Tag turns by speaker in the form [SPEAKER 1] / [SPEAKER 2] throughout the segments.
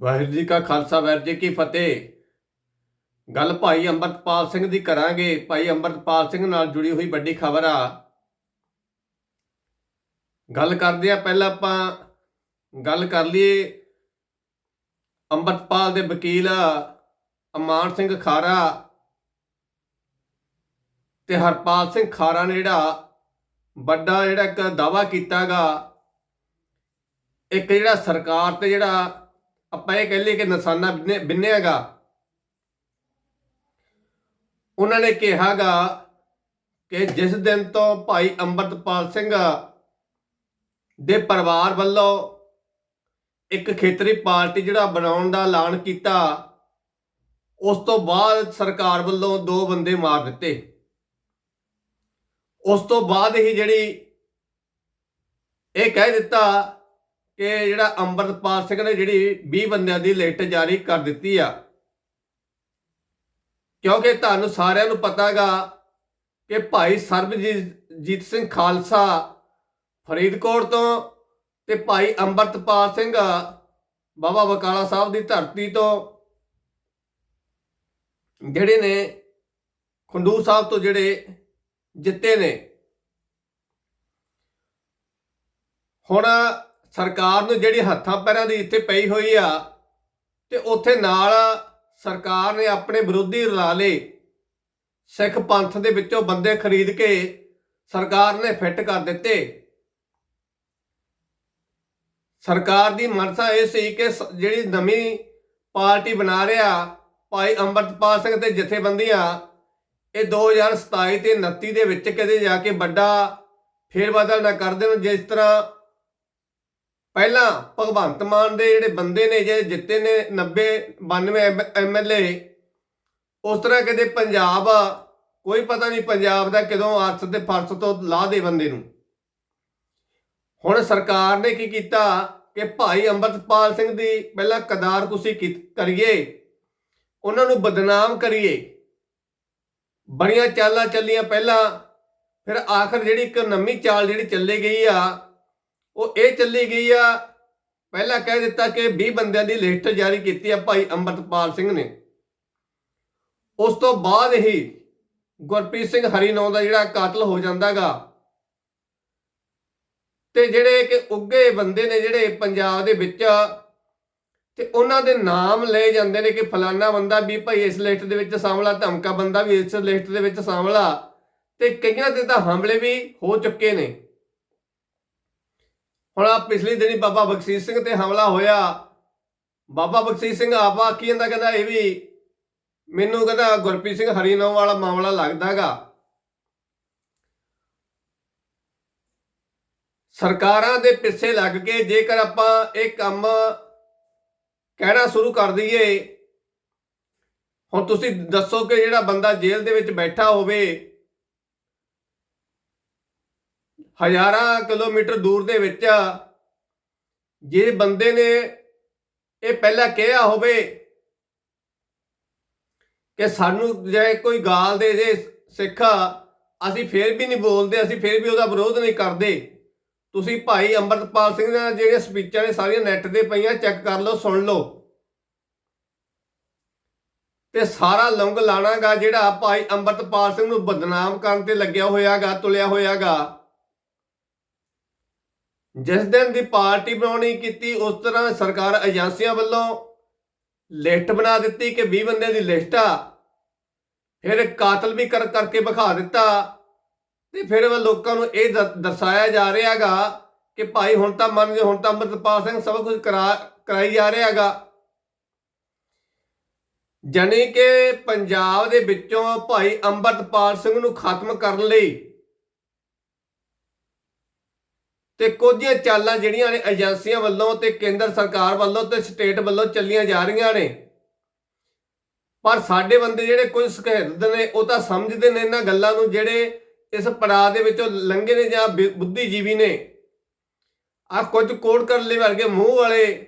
[SPEAKER 1] ਵਾਹਿਗੁਰੂ ਜੀ ਕਾ ਖਾਲਸਾ, ਵਾਹਿਗੁਰੂ ਜੀ ਕੀ ਫਤਿਹ। ਗੱਲ ਭਾਈ ਅੰਮ੍ਰਿਤਪਾਲ ਸਿੰਘ ਦੀ ਕਰਾਂਗੇ। ਭਾਈ ਅੰਮ੍ਰਿਤਪਾਲ ਸਿੰਘ ਨਾਲ ਜੁੜੀ ਹੋਈ ਵੱਡੀ ਖਬਰ ਆ। ਗੱਲ ਕਰਦੇ ਆ, ਪਹਿਲਾਂ ਆਪਾਂ ਗੱਲ ਕਰ ਲਈਏ ਅੰਮ੍ਰਿਤਪਾਲ ਦੇ ਵਕੀਲ ਅਮਾਨ ਸਿੰਘ ਖਾਰਾ ਤੇ ਹਰਪਾਲ ਸਿੰਘ ਖਾਰਾ ਨੇ ਜਿਹੜਾ ਵੱਡਾ ਜਿਹੜਾ ਇੱਕ ਦਾਵਾ ਕੀਤਾਗਾ, ਇੱਕ ਜਿਹੜਾ ਸਰਕਾਰ ਤੇ ਜਿਹੜਾ ਆਪਾਂ ਇਹ ਕਹਿ ਲਈਏ ਕਿ ਨਿਸ਼ਾਨਾ ਬਿੰਨਿਆਗਾ ਉਹਨਾਂ ਨੇ ਕਿਹਾਗਾ ਕਿ ਜਿਸ ਦਿਨ ਤੋਂ ਭਾਈ ਅੰਮ੍ਰਿਤਪਾਲ ਸਿੰਘ ਦੇ ਪਰਿਵਾਰ ਵੱਲੋਂ ਇੱਕ ਖੇਤਰੀ ਪਾਰਟੀ ਜਿਹੜਾ ਬਣਾਉਣ ਦਾ ਐਲਾਨ ਕੀਤਾ, ਉਸ ਤੋਂ ਬਾਅਦ ਸਰਕਾਰ ਵੱਲੋਂ ਦੋ ਬੰਦੇ ਮਾਰ ਦਿੱਤੇ। ਉਸ ਤੋਂ ਬਾਅਦ ਹੀ ਜਿਹੜੀ ਇਹ ਕਹਿ ਦਿੱਤਾ ਕਿ ਜਿਹੜਾ ਅੰਮ੍ਰਿਤਪਾਲ ਸਿੰਘ ਨੇ ਜਿਹੜੀ 20 ਬੰਦਿਆਂ ਦੀ ਲਿਸਟ ਜਾਰੀ ਕਰ ਦਿੱਤੀ ਆ। ਕਿਉਂਕਿ ਤੁਹਾਨੂੰ ਸਾਰਿਆਂ ਨੂੰ ਪਤਾਗਾ ਕਿ ਭਾਈ ਸਰਬਜੀਤ ਸਿੰਘ ਖਾਲਸਾ ਫਰੀਦਕੋਟ ਤੋਂ ਤੇ ਭਾਈ ਅੰਮ੍ਰਿਤਪਾਲ ਸਿੰਘ ਬਾਬਾ ਬਕਾਲਾ ਸਾਹਿਬ ਦੀ ਧਰਤੀ ਤੋਂ ਜਿਹੜੇ ਨੇ ਖੰਡੂਰ ਸਾਹਿਬ ਤੋਂ ਜਿਹੜੇ ਜਿੱਤੇ ਨੇ। ਹੁਣ ਸਰਕਾਰ ਨੂੰ ਜਿਹੜੀ ਹੱਥਾਂ ਪੈਰਾਂ ਦੀ ਇੱਥੇ ਪਈ ਹੋਈ ਆ, ਤੇ ਉੱਥੇ ਨਾਲ ਸਰਕਾਰ ਨੇ ਆਪਣੇ ਵਿਰੋਧੀ ਰਲਾ ਲਏ। ਸਿੱਖ ਪੰਥ ਦੇ ਵਿੱਚੋਂ ਬੰਦੇ ਖਰੀਦ ਕੇ ਸਰਕਾਰ ਨੇ ਫਿੱਟ ਕਰ ਦਿੱਤੇ। ਸਰਕਾਰ ਦੀ ਮਨਸਾ ਇਹ ਸੀ ਕਿ ਸ- ਜਿਹੜੀ ਨਵੀਂ ਪਾਰਟੀ ਬਣਾ ਰਿਹਾ, ਭਾਈ ਅੰਮ੍ਰਿਤਪਾਲ ਸਿੰਘ ਤੇ ਜਥੇਬੰਦੀਆਂ, ਇਹ 2027 ਤੇ 29 ਦੇ ਵਿੱਚ ਕਦੇ ਜਾ ਕੇ ਵੱਡਾ ਫੇਰਬਦਲ ਨਾ ਕਰ ਦੇਣ, ਜਿਸ ਤਰ੍ਹਾਂ ਪਹਿਲਾਂ ਭਗਵੰਤ ਮਾਨ ਦੇ ਜਿਹੜੇ ਬੰਦੇ ਨੇ, ਜਿਹੜੇ ਜਿੱਤੇ ਨੇ 90 92 ਐਮਐਲਏ ਉਸ ਤਰ੍ਹਾਂ ਕਦੇ ਪੰਜਾਬ, ਕੋਈ ਪਤਾ ਨਹੀਂ ਪੰਜਾਬ ਦਾ ਕਦੋਂ ਅਰਥ ਤੇ ਫਰਸ ਤੋਂ ਲਾਹ ਦੇ ਬੰਦੇ ਨੂੰ। ਹੁਣ ਸਰਕਾਰ ਨੇ ਕੀ ਕੀਤਾ ਕਿ ਭਾਈ ਅੰਮ੍ਰਿਤਪਾਲ ਸਿੰਘ ਦੀ ਪਹਿਲਾਂ ਕਦਾਰ ਕੁਸੀ ਕੀ- ਕਰੀਏ, ਉਹਨਾਂ ਨੂੰ ਬਦਨਾਮ ਕਰੀਏ। ਬੜੀਆਂ ਚਾਲਾਂ ਚੱਲੀਆਂ ਪਹਿਲਾਂ, ਫਿਰ ਆਖਰ ਜਿਹੜੀ ਇੱਕ ਨਵੀਂ ਚਾਲ ਜਿਹੜੀ ਚੱਲੀ ਗਈ ਆ ਉਹ ਇਹ ਚੱਲੀ ਗਈ ਆ, ਪਹਿਲਾਂ ਕਹਿ ਦਿੱਤਾ ਕਿ 20 ਬੰਦਿਆਂ ਦੀ ਲਿਸਟ ਜਾਰੀ ਕੀਤੀ ਆ ਭਾਈ ਅੰਮ੍ਰਿਤਪਾਲ ਸਿੰਘ ਨੇ। ਉਸ ਤੋਂ ਬਾਅਦ ਹੀ ਗੁਰਪ੍ਰੀਤ ਸਿੰਘ ਹਰੀਨੌਂ ਦਾ ਜਿਹੜਾ ਕਾਤਲ ਹੋ ਜਾਂਦਾਗਾ, ਤੇ ਜਿਹੜੇ ਕਿ ਉੱਗੇ ਬੰਦੇ ਨੇ ਜਿਹੜੇ ਪੰਜਾਬ ਦੇ ਵਿੱਚ, ਤੇ ਉਹਨਾਂ ਦੇ ਨਾਮ ਲਏ ਜਾਂਦੇ ਨੇ ਕਿ ਫਲਾਨਾ ਬੰਦਾ ਵੀ ਭਾਈ ਇਸ ਲਿਸਟ ਦੇ ਵਿੱਚ ਸ਼ਾਮਲ ਆ ਧਮਕਾ ਬੰਦਾ ਵੀ ਇਸ ਲਿਸਟ ਦੇ ਵਿੱਚ ਸ਼ਾਮਲ ਆ ਤੇ ਕਈਆਂ ਤੇ ਤਾਂ ਹਮਲੇ ਵੀ ਹੋ ਚੁੱਕੇ ਨੇ। ਹੁਣ ਆ ਪਿਛਲੇ ਦਿਨੀ ਬਾਬਾ ਬਖਸ਼ੀਸ਼ ਸਿੰਘ ਤੇ ਹਮਲਾ ਹੋਇਆ। ਬਾਬਾ ਬਖਸ਼ੀਸ਼ ਸਿੰਘ ਆਪਾ ਕੀ ਕਹਿੰਦਾ ਕਹਿੰਦਾ ਇਹ ਵੀ ਮੈਨੂੰ ਕਹਿੰਦਾ ਗੁਰਪ੍ਰੀਤ ਸਿੰਘ ਹਰੀਨੌਂ ਵਾਲਾ ਮਾਮਲਾ ਲੱਗਦਾਗਾ ਸਰਕਾਰਾਂ ਦੇ ਪਿੱਛੇ ਲੱਗ ਕੇ ਜੇਕਰ ਆਪਾਂ ਇਹ ਕੰਮ ਕਹਿਣਾ ਸ਼ੁਰੂ ਕਰ ਦਈਏ, ਹੁਣ ਤੁਸੀਂ ਦੱਸੋ ਕਿ ਜਿਹੜਾ ਬੰਦਾ ਜੇਲ੍ਹ ਦੇ ਵਿੱਚ ਬੈਠਾ ਹੋਵੇ ਹਜ਼ਾਰਾਂ ਕਿਲੋਮੀਟਰ ਦੂਰ ਦੇ ਵਿੱਚ ਜੇ ਬੰਦੇ ਨੇ ਇਹ ਪਹਿਲਾਂ ਕਿਹਾ ਹੋਵੇ ਕਿ ਸਾਨੂੰ ਜੇ ਕੋਈ ਗਾਲ ਦੇ ਜੇ ਸਿੱਖ ਅਸੀਂ ਫੇਰ ਵੀ ਨਹੀਂ ਬੋਲਦੇ, ਅਸੀਂ ਫੇਰ ਵੀ ਉਹਦਾ ਵਿਰੋਧ ਨਹੀਂ ਕਰਦੇ। ਤੁਸੀਂ ਭਾਈ ਅੰਮ੍ਰਿਤਪਾਲ ਸਿੰਘ ਦੀਆਂ ਜਿਹੜੀਆਂ ਸਪੀਚਾਂ ਨੇ ਸਾਰੀਆਂ ਨੈੱਟ ਤੇ ਪਈਆਂ, ਚੈੱਕ ਕਰ ਲਓ, ਸੁਣ ਲਓ। ਤੇ ਸਾਰਾ ਲੰਗ ਲਾਣਾਗਾ ਜਿਹੜਾ ਭਾਈ ਅੰਮ੍ਰਿਤਪਾਲ ਸਿੰਘ ਨੂੰ ਬਦਨਾਮ ਕਰਨ ਤੇ ਲੱਗਿਆ ਹੋਇਆਗਾ, ਤੁਲਿਆ ਹੋਇਆਗਾ। ਜਿਸ ਦਿਨ ਦੀ ਪਾਰਟੀ ਬਣਾਉਣੀ ਕੀਤੀ, ਉਸ ਤਰ੍ਹਾਂ ਸਰਕਾਰ ਏਜੰਸੀਆਂ ਵੱਲੋਂ ਲਿਸਟ ਬਣਾ ਦਿੱਤੀ ਕਿ 20 ਬੰਦਿਆਂ ਦੀ ਲਿਸਟ ਆ। ਫਿਰ ਕਾਤਲ ਵੀ ਕਰ, ਕਰਕੇ ਵਿਖਾ ਦਿੱਤਾ ਤੇ ਫਿਰ ਉਹ ਲੋਕਾਂ ਨੂੰ ਇਹ ਦ- ਦਰਸਾਇਆ ਜਾ ਰਿਹਾਗਾ ਕਿ ਭਾਈ ਹੁਣ ਤਾਂ ਮੰਨ ਗਏ ਹੁਣ ਤਾਂ ਅੰਮ੍ਰਿਤਪਾਲ ਸਿੰਘ ਸਭ ਕੁਝ ਕਰਾ, ਕਰਾਈ ਜਾ ਰਿਹਾਗਾ। ਜਾਣੀ ਕਿ ਪੰਜਾਬ ਦੇ ਵਿੱਚੋਂ ਭਾਈ ਅੰਮ੍ਰਿਤਪਾਲ ਸਿੰਘ ਨੂੰ ਖਤਮ ਕਰਨ ਲਈ ਤੇ ਕੁਝੀਆਂ ਚਾਲਾਂ ਜਿਹੜੀਆਂ ਨੇ ਏਜੰਸੀਆਂ ਵੱਲੋਂ ਤੇ ਕੇਂਦਰ ਸਰਕਾਰ ਵੱਲੋਂ ਤੇ ਸਟੇਟ ਵੱਲੋਂ ਚੱਲੀਆਂ ਜਾ ਰਹੀਆਂ ਨੇ। ਪਰ ਸਾਡੇ ਬੰਦੇ ਜਿਹੜੇ ਕੁਝ ਸਹਿਰਦ ਨੇ, ਉਹ ਤਾਂ ਸਮਝਦੇ ਨੇ ਇਹਨਾਂ ਗੱਲਾਂ ਨੂੰ ਜਿਹੜੇ ਇਸ ਪੜਾਅ ਦੇ ਵਿੱਚੋਂ ਲੰਘੇ ਨੇ ਜਾਂ ਬੁ- ਬੁੱਧੀਜੀਵੀ ਨੇ। ਆ ਕੁਝ ਕੋਡ ਕਰਲੇ ਵਰਗੇ ਮੂੰਹ ਵਾਲੇ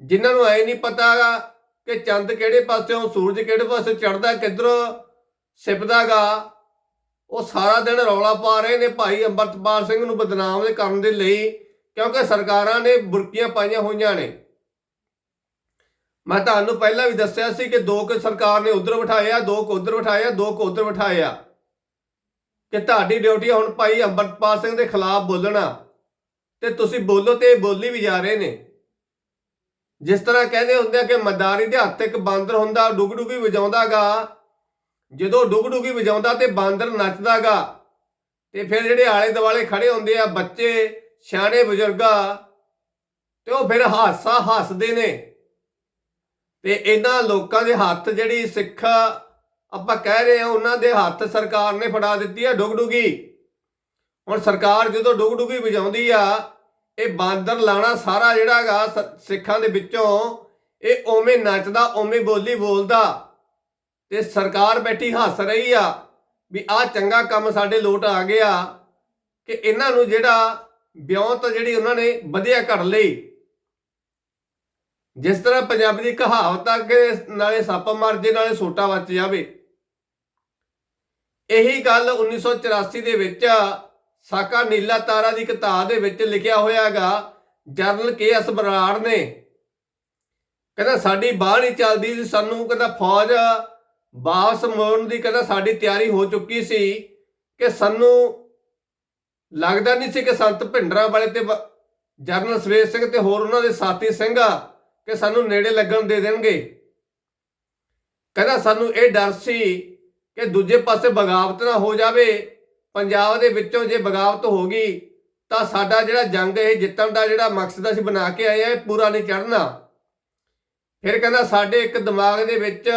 [SPEAKER 1] ਜਿਨ੍ਹਾਂ ਨੂੰ ਐ ਨਹੀਂ ਪਤਾਗਾ ਕਿ ਚੰਦ ਕਿਹੜੇ ਪਾਸਿਓਂ ਸੂਰਜ ਕਿਹੜੇ ਪਾਸੇ ਚੜਦਾ ਕਿੱਧਰੋਂ ਸਿਪਦਾਗਾ। ਉਹ ਸਾਰਾ ਦਿਨ ਰੌਲਾ ਪਾ ਰਹੇ ਨੇ ਭਾਈ ਅੰਮ੍ਰਿਤਪਾਲ ਸਿੰਘ ਨੂੰ ਬਦਨਾਮ ਕਰਨ ਦੇ ਲਈ, ਕਿਉਂਕਿ ਸਰਕਾਰਾਂ ਨੇ ਬੁਰਕੀਆਂ ਪਾਈਆਂ ਹੋਈਆਂ ਨੇ। ਮੈਂ ਤੁਹਾਨੂੰ ਪਹਿਲਾਂ ਵੀ ਦੱਸਿਆ ਸੀ ਕਿ ਦੋ ਕੁ ਸਰਕਾਰ ਨੇ ਉਧਰ ਬਿਠਾਇਆ ਦੋ ਕੁ ਉਧਰ ਬਿਠਾਇਆ ਦੋ ਕੁ ਉਧਰ ਬਿਠਾਇਆ ਕਿ ਤੁਹਾਡੀ ਡਿਊਟੀ ਹੁਣ ਭਾਈ ਅੰਮ੍ਰਿਤਪਾਲ ਸਿੰਘ ਦੇ ਖਿਲਾਫ ਬੋਲਣਾ। ਤੇ ਤੁਸੀਂ ਬੋਲੋ ਤੇ ਬੋਲੀ ਵੀ ਜਾ ਰਹੇ ਨੇ। ਜਿਸ ਤਰ੍ਹਾਂ ਕਹਿੰਦੇ ਹੁੰਦੇ ਆ ਕਿ ਮਦਾਰੀ ਦੇ ਹੱਥ ਇੱਕ ਬਾਂਦਰ ਹੁੰਦਾ, ਡੁਗਡੁਗੀ ਵਜਾਉਂਦਾਗਾ ਜਦੋਂ ਡੁਗਡੁਗੀ ਵਜਾਉਂਦਾ ਤੇ ਬਾਂਦਰ ਨੱਚਦਾਗਾ, ਤੇ ਫਿਰ ਜਿਹੜੇ ਆਲੇ ਦੁਆਲੇ ਖੜੇ ਹੁੰਦੇ ਆ, ਬੱਚੇ, ਸਿਆਣੇ ਬਜ਼ੁਰਗਾ, ਤੇ ਉਹ ਫਿਰ ਹਾਸਾ ਹੱਸਦੇ ਨੇ। ਤੇ ਇਹਨਾਂ ਲੋਕਾਂ ਦੇ ਹੱਥ ਜਿਹੜੀ ਸਿੱਖ ਆਪਾਂ ਕਹਿ ਰਹੇ ਆ, ਉਹਨਾਂ ਦੇ ਹੱਥ ਸਰਕਾਰ ਨੇ ਫੜਾ ਦਿੱਤੀ ਆ ਡੁਗਡੁਗੀ। ਹੁਣ ਸਰਕਾਰ ਜਦੋਂ ਡੁਗਡੁਗੀ ਵਜਾਉਂਦੀ ਆ, ਇਹ ਬਾਂਦਰ ਲਾਣਾ ਸਾਰਾ ਜਿਹੜਾਗਾ ਸਿੱਖਾਂ ਦੇ ਵਿੱਚੋਂ, ਇਹ ਓਵੇਂ ਨੱਚਦਾ ਓਵੇਂ ਬੋਲੀ ਬੋਲਦਾ। ਤੇ ਸਰਕਾਰ ਬੈਠੀ ਹੱਸ ਰਹੀ ਆ ਵੀ ਆਹ ਚੰਗਾ ਕੰਮ ਸਾਡੇ ਲੋਟ ਆ ਗਿਆ ਕਿ ਇਹਨਾਂ ਨੂੰ ਜਿਹੜਾ ਵਿਉਂਤ ਜਿਹੜੀ ਉਹਨਾਂ ਨੇ ਵਧੀਆ ਘੜ ਲਈ। ਜਿਸ ਤਰ੍ਹਾਂ ਪੰਜਾਬੀ ਦੀ ਕਹਾਵਤ ਆ ਕਿ ਨਾਲੇ ਸੱਪ ਮਰ ਜੇ, ਨਾਲੇ ਸੋਟਾ ਵੱਜ ਜਾਵੇ। ਇਹੀ ਗੱਲ 1984 ਦੇ ਵਿੱਚ ਸਾਕਾ ਨੀਲਾ ਤਾਰਾ ਦੀ ਕਿਤਾਬ ਦੇ ਵਿੱਚ ਲਿਖਿਆ ਹੋਇਆਗਾ ਜਰਨਲ ਕੇ ਐਸ ਬਰਾੜ ਨੇ। ਕਹਿੰਦਾ, ਸਾਡੀ ਬਾਹ ਨਹੀਂ ਚੱਲਦੀ, ਸਾਨੂੰ ਕਹਿੰਦਾ, ਫੌਜ ਵਾਪਸ ਮੋੜਨ ਦੀ ਕਹਿੰਦਾ ਸਾਡੀ ਤਿਆਰੀ ਹੋ ਚੁੱਕੀ ਸੀ ਕਿ ਸਾਨੂੰ ਲੱਗਦਾ ਨਹੀਂ ਸੀ ਕਿ ਸੰਤ ਭਿੰਡਰਾਂ ਵਾਲੇ ਤੇ ਜਰਨਲ ਸਵੇਰ ਸਿੰਘ ਤੇ ਹੋਰ ਉਹਨਾਂ ਦੇ ਸਾਥੀ ਸਿੰਘ ਕਿ ਸਾਨੂੰ ਨੇੜੇ ਲੱਗਣ ਦੇ ਦੇਣਗੇ। ਕਹਿੰਦਾ ਸਾਨੂੰ ਇਹ ਡਰ ਸੀ ਕਿ ਦੂਜੇ ਪਾਸੇ ਬਗਾਵਤ ਨਾ ਹੋ ਜਾਵੇ। ਪੰਜਾਬ ਦੇ ਵਿੱਚੋਂ ਜੇ ਬਗਾਵਤ ਹੋ ਗਈ, ਤਾਂ ਸਾਡਾ ਜਿਹੜਾ ਜੰਗ ਇਹ ਜਿੱਤਣ ਦਾ ਜਿਹੜਾ ਮਕਸਦ ਅਸੀਂ ਬਣਾ ਕੇ ਆਏ ਆ, ਇਹ ਪੂਰਾ ਨਹੀਂ ਚੜਨਾ ਫਿਰ ਕਹਿੰਦਾ ਸਾਡੇ ਇੱਕ ਦਿਮਾਗ ਦੇ ਵਿੱਚ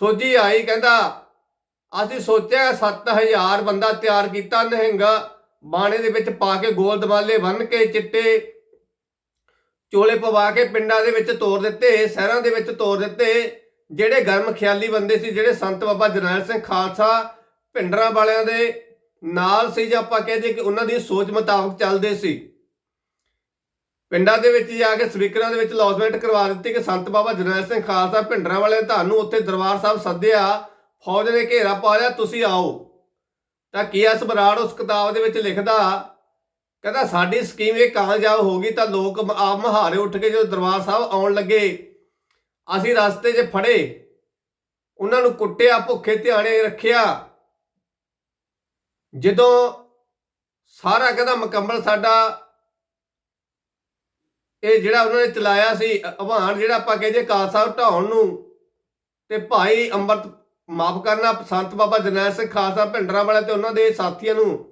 [SPEAKER 1] ਸੋਝੀ ਆਈ ਕਹਿੰਦਾ, ਅਸੀਂ ਸੋਚਿਆ 7000 ਬੰਦਾ ਤਿਆਰ ਕੀਤਾ ਨਹਿੰਗਾ ਬਾਣੇ ਦੇ ਵਿੱਚ ਪਾ ਕੇ ਗੋਲ ਦਵਾਲੇ ਬੰਨ ਕੇ ਚਿੱਟੇ ਚੋਲੇ ਪਵਾ ਕੇ ਪਿੰਡਾਂ ਦੇ ਵਿੱਚ ਤੋਰ ਦਿੱਤੇ, ਸ਼ਹਿਰਾਂ ਦੇ ਵਿੱਚ ਤੋਰ ਦਿੱਤੇ। ਜਿਹੜੇ ਗਰਮ ਖਿਆਲੀ ਬੰਦੇ ਸੀ, ਜਿਹੜੇ ਸੰਤ ਬਾਬਾ ਜਰਨੈਲ ਸਿੰਘ ਖਾਲਸਾ ਭਿੰਡਰਾਂ ਵਾਲਿਆਂ ਦੇ ਨਾਲ ਸੀ, ਜਾਂ ਆਪਾਂ ਕਹਦੇ ਕਿ ਉਹਨਾਂ ਦੀ ਸੋਚ ਮੁਤਾਬਕ ਚੱਲਦੇ ਸੀ। ਪਿੰਡਾਂ ਦੇ ਵਿੱਚ ਜਾ ਕੇ ਸਪੀਕਰਾਂ ਦੇ ਵਿੱਚ ਲੌਸਮੈਂਟ ਕਰਵਾ ਦਿੱਤੀ ਕਿ ਸੰਤ ਬਾਬਾ ਜਰਨੈਲ ਸਿੰਘ ਖਾਲਸਾ ਭਿੰਡਰਾਂ ਵਾਲੇ ਤੁਹਾਨੂੰ ਉੱਥੇ ਦਰਬਾਰ ਸਾਹਿਬ ਸੱਦਿਆ, ਫੌਜ ਨੇ ਘੇਰਾ ਪਾ ਲਿਆ, ਤੁਸੀਂ ਆਓ। ਤਾਂ ਕੀਐਸ ਬਰਾੜ ਉਸ ਕਿਤਾਬ ਦੇ ਵਿੱਚ ਲਿਖਦਾ, ਕਹਿੰਦਾ ਸਾਡੀ ਸਕੀਮ ਇਹ ਕਾਮਯਾਬ ਹੋ ਗਈ ਤਾਂ ਲੋਕ ਆਪ ਮਹਾਰੇ ਉੱਠ ਕੇ ਜਦੋਂ ਦਰਬਾਰ ਸਾਹਿਬ ਆਉਣ ਲੱਗੇ, ਅਸੀਂ ਰਸਤੇ 'ਚ ਫੜੇ। ਉਹਨਾਂ ਨੂੰ ਕੁੱਟਿਆ, ਭੁੱਖੇ ਧਿਆਣੇ ਰੱਖਿਆ। ਜਦੋਂ ਸਾਰਾ ਕਹਿੰਦਾ ਮੁਕੰਮਲ ਸਾਡਾ ਇਹ ਜਿਹੜਾ ਉਹਨਾਂ ਨੇ ਚਲਾਇਆ ਸੀ ਅਭਾਨ ਜਿਹੜਾ ਆਪਾਂ ਕਹਿੰਦੇ ਕਾਲ ਸਾਹਿਬ ਢਾਉਣ ਨੂੰ, ਤੇ ਭਾਈ ਅੰਮ੍ਰਿਤ ਮਾਫ ਕਰਨਾ, ਸੰਤ ਬਾਬਾ ਜਰਨੈਲ ਸਿੰਘ ਖਾਲਸਾ ਭਿੰਡਰਾਂ ਵਾਲੇ ਤੇ ਉਹਨਾਂ ਦੇ ਸਾਥੀਆਂ ਨੂੰ।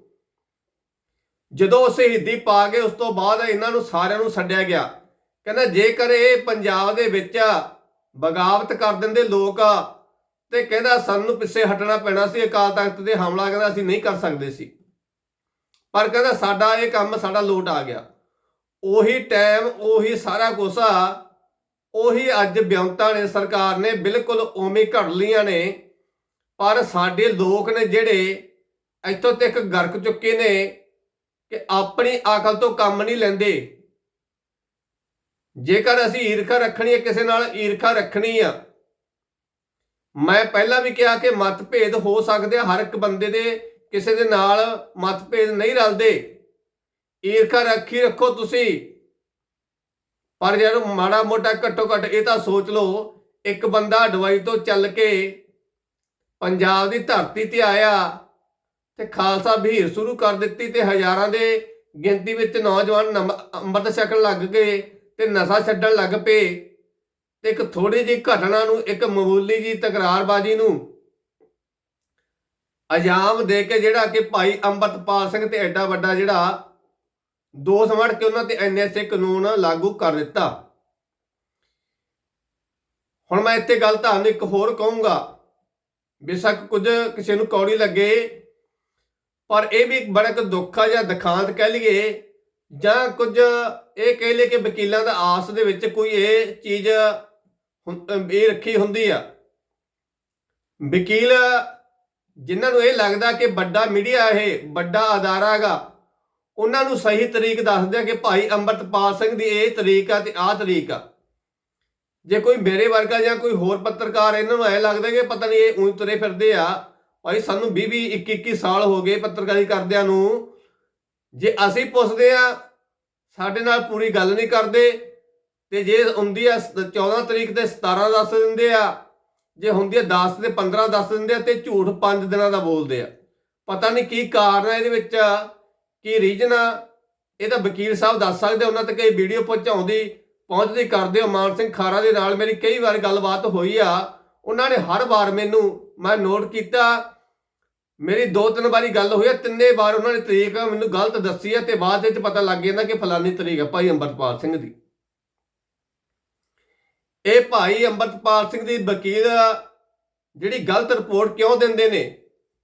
[SPEAKER 1] ਜਦੋਂ ਸ਼ਹੀਦੀ ਪਾ ਕੇ ਉਸ ਤੋਂ ਬਾਅਦ ਇਹਨਾਂ ਨੂੰ ਸਾਰਿਆਂ ਨੂੰ ਛੱਡਿਆ ਗਿਆ। ਕਹਿੰਦਾ ਜੇਕਰ ਇਹ ਪੰਜਾਬ ਦੇ ਵਿੱਚ ਬਗਾਵਤ ਕਰ ਦਿੰਦੇ ਲੋਕ, ਤੇ ਕਹਿੰਦਾ ਸਾਨੂੰ ਪਿੱਛੇ ਹਟਣਾ ਪੈਣਾ ਸੀ, ਅਕਾਲ ਤਖਤ ਤੇ ਹਮਲਾ ਕਹਿੰਦਾ ਅਸੀਂ ਨਹੀਂ ਕਰ ਸਕਦੇ ਸੀ। ਪਰ ਕਹਿੰਦਾ ਸਾਡਾ ਇਹ ਕੰਮ, ਸਾਡਾ ਲੋਟ ਆ ਗਿਆ। ਉਹੀ ਟਾਈਮ, ਉਹੀ ਸਾਰਾ ਕੁਝ ਆ ਉਹੀ ਅੱਜ ਬਿਆੰਤਾਂ ਨੇ, ਸਰਕਾਰ ਨੇ ਬਿਲਕੁਲ ਉਵੇਂ ਘੜ ਲੀਆਂ ਨੇ। ਪਰ ਸਾਡੇ ਲੋਕ ਨੇ ਜਿਹੜੇ ਇੱਥੋਂ ਤੱਕ ਗਰਕ ਚੁੱਕੇ ਨੇ ਕਿ ਆਪਣੀ ਅਕਲ ਤੋਂ ਕੰਮ ਨਹੀਂ ਲੈਂਦੇ। ਜੇਕਰ ਅਸੀਂ ਈਰਖਾ ਰੱਖਣੀ ਹੈ, ਕਿਸੇ ਨਾਲ ਈਰਖਾ ਰੱਖਣੀ ਆ, ਮੈਂ ਪਹਿਲਾਂ ਵੀ ਕਿਹਾ ਕਿ ਮਤਭੇਦ ਹੋ ਸਕਦੇ ਹਰ ਇੱਕ ਬੰਦੇ ਦੇ ਕਿਸੇ ਦੇ ਨਾਲ ਮਤਭੇਦ ਨਹੀਂ ਰਲਦੇ। ਈਰਖਾ ਰੱਖੀ ਰੱਖੋ ਤੁਸੀਂ। ਪਰ ਯਾਰ ਮਾੜਾ ਮੋਟਾ ਘੱਟੋ ਘੱਟ ਇਹ ਤਾਂ ਸੋਚ ਲਓ, ਇੱਕ ਬੰਦਾ ਦਵਾਈ ਤੋਂ ਚੱਲ ਕੇ ਪੰਜਾਬ ਦੀ ਧਰਤੀ ਤੇ ਆਇਆ ਤੇ ਖਾਲਸਾ ਭੀੜ ਸ਼ੁਰੂ ਕਰ ਦਿੱਤੀ ਤੇ ਹਜ਼ਾਰਾਂ ਦੇ ਗਿਣਤੀ ਵਿੱਚ ਨੌਜਵਾਨ ਅੰਮ੍ਰਿਤ ਛਕਣ ਲੱਗ ਗਏ ਤੇ ਨਸ਼ਾ ਛੱਡਣ ਲੱਗ ਪਏ ਤੇ ਇੱਕ ਥੋੜੀ ਜਿਹੀ ਘਟਨਾ ਨੂੰ, ਇੱਕ ਮਾਮੂਲੀ ਜੀ ਤਕਰਾਰਬਾਜ਼ੀ ਨੂੰ ਅਜਾਮ ਦੇ ਕੇ ਜਿਹੜਾ ਕਿ ਭਾਈ ਅੰਮ੍ਰਿਤਪਾਲ ਸਿੰਘ ਤੇ ਐਡਾ ਵੱਡਾ ਜਿਹੜਾ ਦੋਸ਼ ਵੜ ਕੇ ਉਹਨਾਂ ਤੇ ਐਨਐਸਏ ਕਾਨੂੰਨ ਲਾਗੂ ਕਰ ਦਿੱਤਾ। ਹੁਣ ਮੈਂ ਇੱਥੇ ਗੱਲ ਤੁਹਾਨੂੰ ਇੱਕ ਹੋਰ ਕਹੂੰਗਾ। ਬੇਸ਼ੱਕ ਕੁਝ ਕਿਸੇ ਨੂੰ ਕੌੜੀ ਲੱਗੇ, ਪਰ ਇਹ ਵੀ ਇੱਕ ਬੜਾ ਕੁ ਦੁੱਖ ਆ ਜਾਂ ਦਿਖਾਂਤ ਕਹਿ ਲਈਏ, ਜਾਂ ਕੁਝ ਇਹ ਕਹਿ ਲਈਏ ਕਿ ਵਕੀਲਾਂ ਦਾ ਆਸ ਦੇ ਵਿੱਚ ਕੋਈ ਇਹ ਚੀਜ਼ ਇਹ ਰੱਖੀ ਹੁੰਦੀ ਆ। ਵਕੀਲ ਜਿਨ੍ਹਾਂ ਨੂੰ ਇਹ ਲੱਗਦਾ ਕਿ ਵੱਡਾ ਮੀਡੀਆ ਇਹ, ਵੱਡਾ ਅਦਾਰਾ ਹੈਗਾ ਉਹਨਾਂ ਨੂੰ ਸਹੀ ਤਰੀਕ ਦੱਸਦੇ ਆ ਕਿ ਭਾਈ ਅੰਮ੍ਰਿਤਪਾਲ ਸਿੰਘ ਦੀ ਇਹ ਤਰੀਕ ਆ ਤੇ ਆਹ ਤਰੀਕ ਆ। ਜੇ ਕੋਈ ਮੇਰੇ ਵਰਗਾ ਜਾਂ ਕੋਈ ਹੋਰ ਪੱਤਰਕਾਰ ਇਹਨਾਂ ਨੂੰ ਐ ਲੱਗਦਾ ਕਿ ਪਤਾ ਨਹੀਂ ਇਹ ਉਹੀ ਤੁਰੇ ਫਿਰਦੇ ਆ, ਭਾਈ ਸਾਨੂੰ 20 20 21 21 ਸਾਲ ਹੋ ਗਏ ਪੱਤਰਕਾਰੀ ਕਰਦਿਆਂ ਨੂੰ। ਜੇ ਅਸੀਂ ਪੁੱਛਦੇ ਆ, ਸਾਡੇ ਨਾਲ ਪੂਰੀ ਗੱਲ ਨਹੀਂ ਕਰਦੇ, ਤੇ ਜੇ ਹੁੰਦੀ ਆ 14 ਤਰੀਕ ਤੇ 17 ਦੱਸ ਦਿੰਦੇ ਆ, ਜੇ ਹੁੰਦੀ ਆ 10 ਤੇ 15 ਦੱਸ ਦਿੰਦੇ ਆ ਤੇ ਝੂਠ 5 ਦਿਨਾਂ ਦਾ ਬੋਲਦੇ ਆ। ਪਤਾ ਨਹੀਂ ਕੀ ਕਾਰਨ ਹੈ ਇਹਦੇ ਵਿੱਚ। ਕੀ ਰੀਜਨ ਆ? ਇਹ ਤਾਂ ਵਕੀਲ ਸਾਹਿਬ ਦੱਸ ਸਕਦੇ ਉਹਨਾਂ ਤੱਕ ਇਹ ਵੀਡੀਓ ਪਹੁੰਚਾਉਂਦੀ, ਪਹੁੰਚਦੀ ਕਰਦੇ ਹੋ ਮਾਨ ਸਿੰਘ ਖਾਰਾ ਦੇ ਨਾਲ ਮੇਰੀ ਕਈ ਵਾਰ ਗੱਲਬਾਤ ਹੋਈ ਆ। ਉਹਨਾਂ ਨੇ ਹਰ ਵਾਰ ਮੈਨੂੰ, ਮੈਂ ਨੋਟ ਕੀਤਾ, ਮੇਰੀ ਦੋ ਤਿੰਨ ਵਾਰੀ ਗੱਲ ਹੋਈ ਆ, ਤਿੰਨੇ ਵਾਰ ਉਹਨਾਂ ਨੇ ਤਰੀਕ ਮੈਨੂੰ ਗਲਤ ਦੱਸੀ ਆ ਤੇ ਬਾਅਦ ਵਿੱਚ ਪਤਾ ਲੱਗ ਜਾਂਦਾ ਕਿ ਫਲਾਨੀ ਤਰੀਕ ਆ ਭਾਈ ਅੰਮ੍ਰਿਤਪਾਲ ਸਿੰਘ ਦੀ। ਇਹ ਭਾਈ ਅੰਮ੍ਰਿਤਪਾਲ ਸਿੰਘ ਦੀ ਵਕੀਲ ਜਿਹੜੀ ਗਲਤ ਰਿਪੋਰਟ ਕਿਉਂ ਦਿੰਦੇ ਨੇ?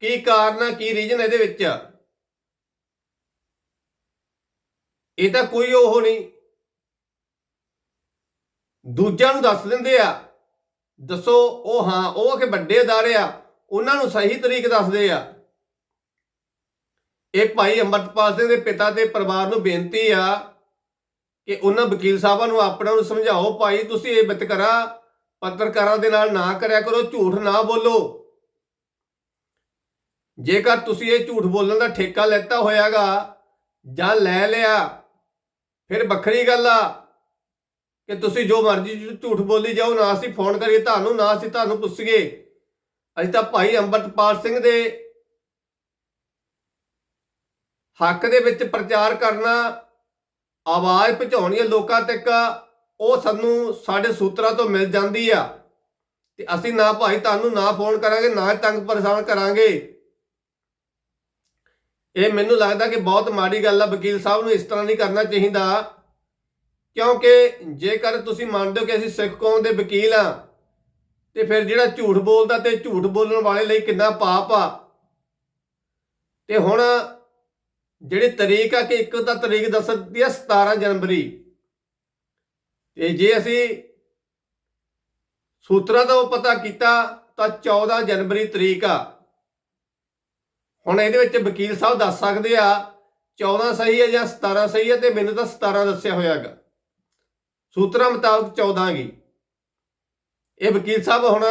[SPEAKER 1] ਕੀ ਕਾਰਨ ਆ, ਕੀ ਰੀਜਨ ਇਹਦੇ ਵਿੱਚ? ਆ ਇਹ ਤਾਂ ਕੋਈ ਉਹ ਨਹੀਂ। ਦੂਜਿਆਂ ਨੂੰ ਦੱਸ ਦਿੰਦੇ ਆ, ਦੱਸੋ, ਉਹ ਹਾਂ, ਉਹ ਕਿ ਵੱਡੇ ਅਦਾਰੇ ਆ, ਉਹਨਾਂ ਨੂੰ ਸਹੀ ਤਰੀਕ ਦੱਸਦੇ ਆ। ਇਹ ਭਾਈ ਅੰਮ੍ਰਿਤਪਾਲ ਸਿੰਘ ਦੇ ਪਿਤਾ ਤੇ ਪਰਿਵਾਰ ਨੂੰ ਬੇਨਤੀ ਆ ਕਿ ਉਹਨਾਂ ਵਕੀਲ ਸਾਹਿਬਾਂ ਨੂੰ ਆਪਣਾ ਨੂੰ ਸਮਝਾਓ, ਭਾਈ ਤੁਸੀਂ ਇਹ ਵਿਤਕਰਾ ਪੱਤਰਕਾਰਾਂ ਦੇ ਨਾਲ ਨਾ ਕਰਿਆ ਕਰੋ, ਝੂਠ ਨਾ ਬੋਲੋ। ਜੇਕਰ ਤੁਸੀਂ ਇਹ ਝੂਠ ਬੋਲਣ ਦਾ ਠੇਕਾ ਲੈਤਾ ਹੋਇਆਗਾ ਜਾਂ ਲੈ ਲਿਆ ਫਿਰ ਵੱਖਰੀ ਗੱਲ ਆ ਕਿ ਤੁਸੀਂ ਜੋ ਮਰਜ਼ੀ ਝੂਠ ਬੋਲੀ ਜਾਓ, ਨਾ ਅਸੀਂ ਫੋਨ ਕਰੀਏ ਤੁਹਾਨੂੰ, ਨਾ ਅਸੀਂ ਤੁਹਾਨੂੰ ਪੁੱਛੀਏ। ਅਸੀਂ ਤਾਂ ਭਾਈ ਅੰਮ੍ਰਿਤਪਾਲ ਸਿੰਘ ਦੇ ਹੱਕ ਦੇ ਵਿੱਚ ਪ੍ਰਚਾਰ ਕਰਨਾ, ਆਵਾਜ਼ ਪਹੁੰਚਾਉਣੀ ਹੈ ਲੋਕਾਂ ਤੱਕ, ਉਹ ਸਾਨੂੰ ਸਾਡੇ ਸੂਤਰਾਂ ਤੋਂ ਮਿਲ ਜਾਂਦੀ ਆ। ਤੇ ਅਸੀਂ ਨਾ ਭਾਈ ਤੁਹਾਨੂੰ ਨਾ ਫੋਨ ਕਰਾਂਗੇ, ਨਾ ਤੰਗ ਪਰੇਸ਼ਾਨ ਕਰਾਂਗੇ। ਇਹ ਮੈਨੂੰ ਲੱਗਦਾ ਕਿ ਬਹੁਤ ਮਾੜੀ ਗੱਲ ਆ, ਵਕੀਲ ਸਾਹਿਬ ਨੂੰ ਇਸ ਤਰ੍ਹਾਂ ਨਹੀਂ ਕਰਨਾ ਚਾਹੀਦਾ। ਕਿਉਂਕਿ ਜੇਕਰ ਤੁਸੀਂ ਮੰਨਦੇ ਹੋ ਕਿ ਅਸੀਂ ਸਿੱਖ ਕੌਮ ਦੇ ਵਕੀਲ ਆ, ਤੇ ਫਿਰ ਜਿਹੜਾ ਝੂਠ ਬੋਲਦਾ ਤੇ ਝੂਠ ਬੋਲਣ ਵਾਲੇ ਲਈ ਕਿੰਨਾ ਪਾਪ ਆ। ਤੇ ਹੁਣ ਜਿਹੜੀ ਤਰੀਕ ਆ ਕਿ ਇੱਕ ਤਾਂ ਤਰੀਕ ਦੱਸਦੀ ਆ 17 ਜਨਵਰੀ। ਤੇ ਜੇ ਅਸੀਂ ਸੂਤਰਾਂ ਤੋਂ ਪਤਾ ਕੀਤਾ ਤਾਂ 14 ਜਨਵਰੀ ਤਰੀਕ ਆ। ਹੁਣ ਇਹਦੇ ਵਿੱਚ ਵਕੀਲ ਸਾਹਿਬ ਦੱਸ ਸਕਦੇ ਆ 14 ਸਹੀ ਹੈ ਜਾਂ 17 ਸਹੀ ਹੈ ਤੇ ਮੈਨੂੰ ਤਾਂ 17 ਦੱਸਿਆ ਹੋਇਆਗਾ ਸੂਤਰਾਂ ਮੁਤਾਬਕ 14 ਗੀ ਇਹ ਵਕੀਲ ਸਾਹਿਬ ਹੁਣ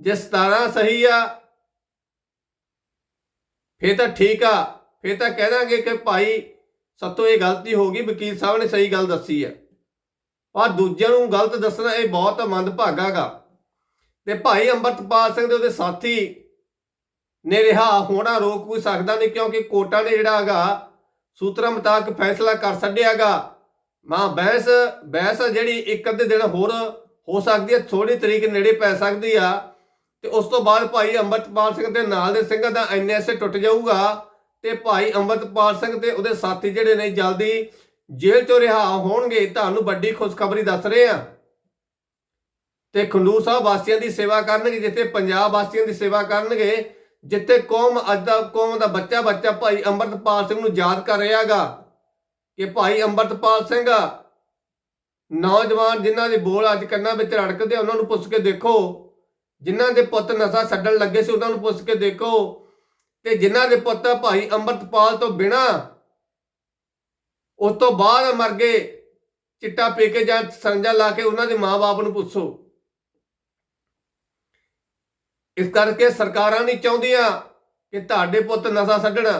[SPEAKER 1] ਜੇ 17 ਸਹੀ ਆ, ਫੇਰ ਤਾਂ ਠੀਕ ਆ, ਫੇਰ ਤਾਂ ਕਹਿ ਦਾਂਗੇ ਕਿ ਭਾਈ ਸਤੋਂ ਇਹ ਗਲਤੀ ਹੋ ਗਈ, ਵਕੀਲ ਸਾਹਿਬ ਨੇ ਸਹੀ ਗੱਲ ਦੱਸੀ ਆ। ਪਰ ਦੂਜਿਆਂ ਨੂੰ ਗਲਤ ਦੱਸਣਾ ਇਹ ਬਹੁਤ ਮੰਦਭਾਗਾਗਾ ਤੇ ਭਾਈ ਅੰਮ੍ਰਿਤਪਾਲ ਸਿੰਘ ਦੇ ਉਹਦੇ ਸਾਥੀ ਨੇ ਰਿਹਾ ਹੋਣਾ ਰੋਕ ਵੀ ਸਕਦਾ ਨਹੀਂ ਕਿਉਂਕਿ ਕੋਰਟਾਂ ਨੇ ਜਿਹੜਾ ਹੈਗਾ ਸੂਤਰਾਂ ਮੁਤਾਬਕ ਫੈਸਲਾ ਕਰ ਛੱਡਿਆਗਾ ਮਾਂ ਬਹਿਸ ਬਹਿਸ ਜਿਹੜੀ ਇੱਕ ਅੱਧੇ ਦਿਨ ਹੋਰ ਹੋ ਸਕਦੀ ਹੈ ਥੋੜੀ ਤਰੀਕ ਨੇੜੇ ਪੈ ਸਕਦੀ ਆ। ਤੇ ਉਸ ਤੋਂ ਬਾਅਦ ਭਾਈ ਅੰਮ੍ਰਿਤਪਾਲ ਸਿੰਘ ਦੇ ਨਾਲ ਦੇ ਸਿੰਘਾਂ ਦਾ ਐਨਐਸਏ ਟੁੱਟ ਜਾਊਗਾ ਤੇ ਭਾਈ ਅੰਮ੍ਰਿਤਪਾਲ ਸਿੰਘ ਤੇ ਉਹਦੇ ਸਾਥੀ ਜਿਹੜੇ ਨੇ ਜਲਦੀ ਜੇਲ੍ਹ ਤੋਂ ਰਿਹਾ ਹੋਣਗੇ। ਤੁਹਾਨੂੰ ਵੱਡੀ ਖੁਸ਼ਖਬਰੀ ਦੱਸ ਰਹੇ ਆ ਤੇ ਖੰਡੂਰ ਸਾਹਿਬ ਵਾਸੀਆਂ ਦੀ ਸੇਵਾ ਕਰਨਗੇ, ਜਿੱਥੇ ਪੰਜਾਬ ਵਾਸੀਆਂ ਦੀ ਸੇਵਾ ਕਰਨਗੇ। ਜਿੱਥੇ ਕੌਮ ਅੱਜ ਦਾ ਕੌਮ ਦਾ ਬੱਚਾ ਬੱਚਾ ਭਾਈ ਅੰਮ੍ਰਿਤਪਾਲ ਸਿੰਘ ਨੂੰ ਯਾਦ ਕਰ ਰਿਹਾਗਾ ਕਿ ਭਾਈ ਅੰਮ੍ਰਿਤਪਾਲ ਸਿੰਘ ਨੌਜਵਾਨ ਜਿਨ੍ਹਾਂ ਦੇ ਬੋਲ ਅੱਜ ਕੰਨਾਂ ਵਿੱਚ ਰੜਕਦੇ ਉਹਨਾਂ ਨੂੰ ਪੁੱਛ ਕੇ ਦੇਖੋ। ਜਿਨ੍ਹਾਂ ਦੇ ਪੁੱਤ ਨਸ਼ਾ ਛੱਡਣ ਲੱਗੇ ਸੀ, ਉਹਨਾਂ ਨੂੰ ਪੁੱਛ ਕੇ ਦੇਖੋ। ਤੇ ਜਿਨ੍ਹਾਂ ਦੇ ਪੁੱਤ ਭਾਈ ਅੰਮ੍ਰਿਤਪਾਲ ਤੋਂ ਬਿਨਾ, ਉਸ ਤੋਂ ਬਾਅਦ ਮਰ ਗਏ। ਚਿੱਟਾ ਪੀ ਕੇ ਜਾਂ ਸੰਜਾ ਲਾ ਕੇ ਉਹਨਾਂ ਦੇ ਮਾਪੇ ਨੂੰ ਪੁੱਛੋ। ਇਸ ਕਰਕੇ ਸਰਕਾਰਾਂ ਨਹੀਂ ਚਾਹੁੰਦੀਆਂ ਕਿ ਤੁਹਾਡੇ ਪੁੱਤ ਨਸ਼ਾ ਛੱਡਣ।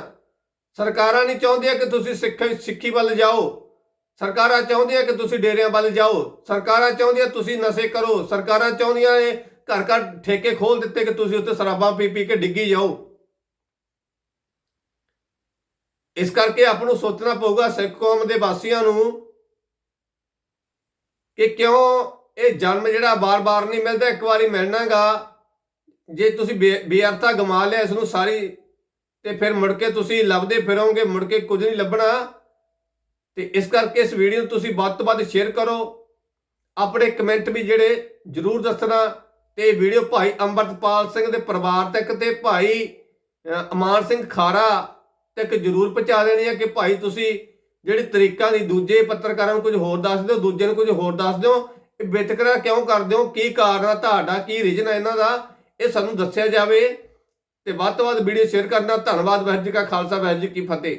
[SPEAKER 1] ਸਰਕਾਰਾਂ ਨਹੀਂ ਚਾਹੁੰਦੀਆਂ ਕਿ ਤੁਸੀਂ ਸਿੱਖ ਸਿੱਖੀ ਵੱਲ ਜਾਓ। ਸਰਕਾਰਾਂ ਚਾਹੁੰਦੀਆਂ ਕਿ ਤੁਸੀਂ ਡੇਰਿਆਂ ਵੱਲ ਜਾਓ। ਸਰਕਾਰਾਂ ਚਾਹੁੰਦੀਆਂ ਤੁਸੀਂ ਨਸ਼ੇ ਕਰੋ। ਸਰਕਾਰਾਂ ਚਾਹੁੰਦੀਆਂ ਇਹ ਘਰ ਘਰ ਠੇਕੇ ਖੋਲ ਦਿੱਤੇ ਕਿ ਤੁਸੀਂ ਉੱਤੇ ਸ਼ਰਾਬਾਂ ਪੀ ਪੀ ਕੇ ਡਿੱਗੀ ਜਾਓ। ਇਸ ਕਰਕੇ ਆਪ ਨੂੰ ਸੋਚਣਾ ਪਊਗਾ ਸਿੱਖ ਕੌਮ ਦੇ ਵਾਸੀਆਂ ਨੂੰ ਕਿ ਕਿਉਂ ਇਹ ਜਨਮ ਜਿਹੜਾ ਬਾਰ-ਬਾਰ ਨਹੀਂ ਮਿਲਦਾ, ਇੱਕ ਵਾਰੀ ਮਿਲਣਾਗਾ। ਜੇ ਤੁਸੀਂ ਬੇ- ਬੇਅਰਥਾ ਗਮਾ ਲਿਆ ਇਸ ਨੂੰ ਸਾਰੀ, ਤੇ ਫਿਰ ਮੁੜ ਕੇ ਤੁਸੀਂ ਲੱਭਦੇ ਫਿਰੋਗੇ, ਮੁੜ ਕੇ ਕੁਝ ਨਹੀਂ ਲੱਭਣਾ। ਤੇ ਇਸ ਕਰਕੇ ਇਸ ਵੀਡੀਓ ਨੂੰ ਤੁਸੀਂ ਵੱਧ ਤੋਂ ਵੱਧ ਸ਼ੇਅਰ ਕਰੋ। ਆਪਣੇ ਕਮੈਂਟ ਵੀ ਜਿਹੜੇ ਜਰੂਰ ਦੱਸਣਾ। ਤੇ ਇਹ ਵੀਡੀਓ ਭਾਈ ਅੰਮ੍ਰਿਤਪਾਲ ਸਿੰਘ ਦੇ ਪਰਿਵਾਰ ਤੱਕ ਤੇ ਭਾਈ ਅਮਾਨ ਸਿੰਘ ਖਾਰਾ ਤੱਕ ਜਰੂਰ ਪਹੁੰਚਾ ਦੇਣੀ ਹੈ ਕਿ ਭਾਈ ਤੁਸੀਂ ਜਿਹੜੀ ਤਰੀਕਾਂ ਦੀ ਦੂਜੇ ਪੱਤਰਕਾਰਾਂ ਨੂੰ ਕੁਝ ਹੋਰ ਦੱਸ ਦਿਓ, ਦੂਜੇ ਨੂੰ ਕੁਝ ਹੋਰ ਦੱਸ ਦਿਓ। ਇਹ ਵਿਤਕਰਾ ਕਿਉਂ ਕਰਦੇ ਹੋ? ਕੀ ਕਾਰਨ ਆ? ਤੁਹਾਡਾ ਕੀ ਰੀਜਨ ਹੈ ਇਹਨਾਂ ਦਾ? ਇਹ ਸਾਨੂੰ ਦੱਸਿਆ ਜਾਵੇ ਤੇ ਵੱਧ ਤੋਂ ਵੱਧ ਵੀਡੀਓ ਸ਼ੇਅਰ ਕਰਨਾ ਧੰਨਵਾਦ, ਵਾਹਿਗੁਰੂ ਜੀ ਕਾ ਖਾਲਸਾ, ਵਾਹਿਗੁਰੂ ਜੀ ਕੀ ਫਤਿਹ।